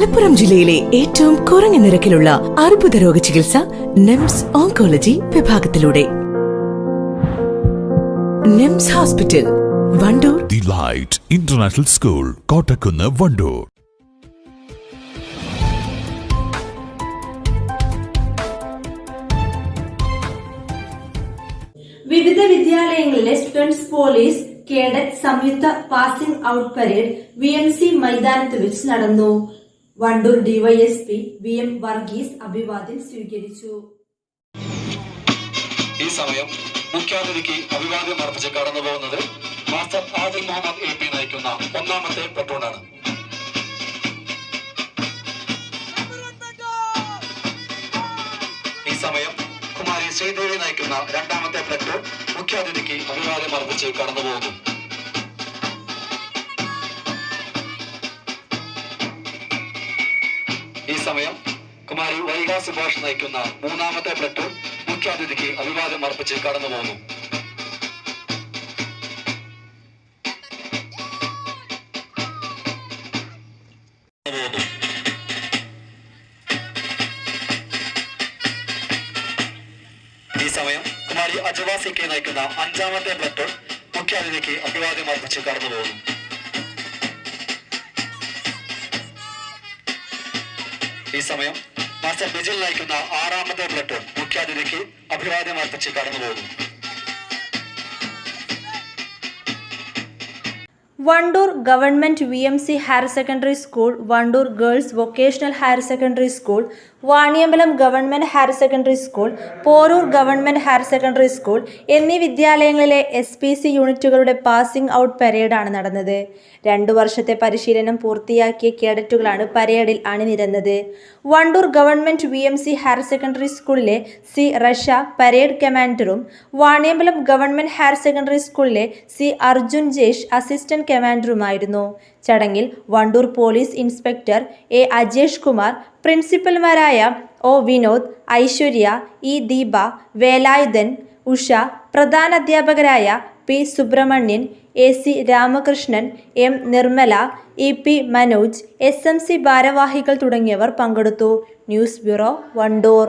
മലപ്പുറം ജില്ലയിലെ ഏറ്റവും കുറഞ്ഞ നിരക്കിലുള്ള അർബുദ രോഗ ചികിത്സ NIMS oncology വിഭാഗത്തിലൂടെ. NIMS hospital Wandoor. The light international school Kottakkunnu Wandoor. വിവിധ വിദ്യാലയങ്ങളിലെ സ്റ്റുഡൻസ് പോലീസ് കേഡറ്റ് സംയുക്ത passing out parade V M C മൈതാനത്ത് വെച്ച് നടന്നു. Wandoor DYSP V M Varghese അഭിവാദ്യം സ്വീകരിച്ചു. ഈ സമയം മുഖ്യാതിഥിക്ക് അഭിവാദ്യം അർപ്പിച്ച് കടന്നു പോകുന്നത് master Adil Muhammad A P നയിക്കുന്ന ഒന്നാമത്തെ പെട്രോളാണ്. ഈ സമയം കുമാരി ശ്രീദേവി നയിക്കുന്ന രണ്ടാമത്തെ പെട്രോൾ മുഖ്യാതിഥിക്ക് അഭിവാദ്യം അർപ്പിച്ച് കടന്നു പോകുന്നു. ഈ സമയം കുമാരി വൈകാ സുഭാഷ് നയിക്കുന്ന മൂന്നാമത്തെ പ്ലറ്റൂൺ മുഖ്യാതിഥിക്ക് അഭിവാദ്യം അർപ്പിച്ച് കടന്നു പോകുന്നു ഈ സമയം കുമാരി അജവാസി കെ നയിക്കുന്ന അഞ്ചാമത്തെ പ്ലറ്റൂൺ മുഖ്യാതിഥിക്ക് അഭിവാദ്യം അർപ്പിച്ച് കടന്നു പോകുന്നു ഈ സമയം മാസ്റ്റർ ബിജിൽ നയിക്കുന്ന ആറാമത്തെ പ്ലട്ടൂൺ മുഖ്യാതിഥിക്ക് അഭിവാദ്യം അർപ്പിച്ച് കടന്നു പോകുന്നു Wandoor government V M C higher secondary school Wandoor girls vocational higher secondary school Vaniyambalam government higher secondary school Poroor government higher secondary school എന്നീ വിദ്യാലയങ്ങളിലെ എസ് പി സി യൂണിറ്റുകളുടെ പാസിംഗ് ഔട്ട് പരേഡാണ് നടന്നത്. രണ്ടു വർഷത്തെ പരിശീലനം പൂർത്തിയാക്കിയ കേഡറ്റുകളാണ് പരേഡിൽ അണിനിരന്നത്. Wandoor government V M C higher secondary സ്കൂളിലെ സി റഷ പരേഡ് കമാൻഡറും വാണിയമ്പലം ഗവൺമെന്റ് ഹയർ സെക്കൻഡറി സ്കൂളിലെ സി അർജുൻ ജേഷ് അസിസ്റ്റന്റ് കമാൻഡറുമായിരുന്നു ചടങ്ങിൽ Wandoor police inspector A Ajesh Kumar പ്രിൻസിപ്പൽമാരായ O Vinod Aishwarya E Deepa Velayudhan Usha പ്രധാന അധ്യാപകരായ P Subrahmanian A C Ramakrishnan M Nirmala E P Manoj S M C ഭാരവാഹികൾ തുടങ്ങിയവർ പങ്കെടുത്തു. News bureau Wandoor.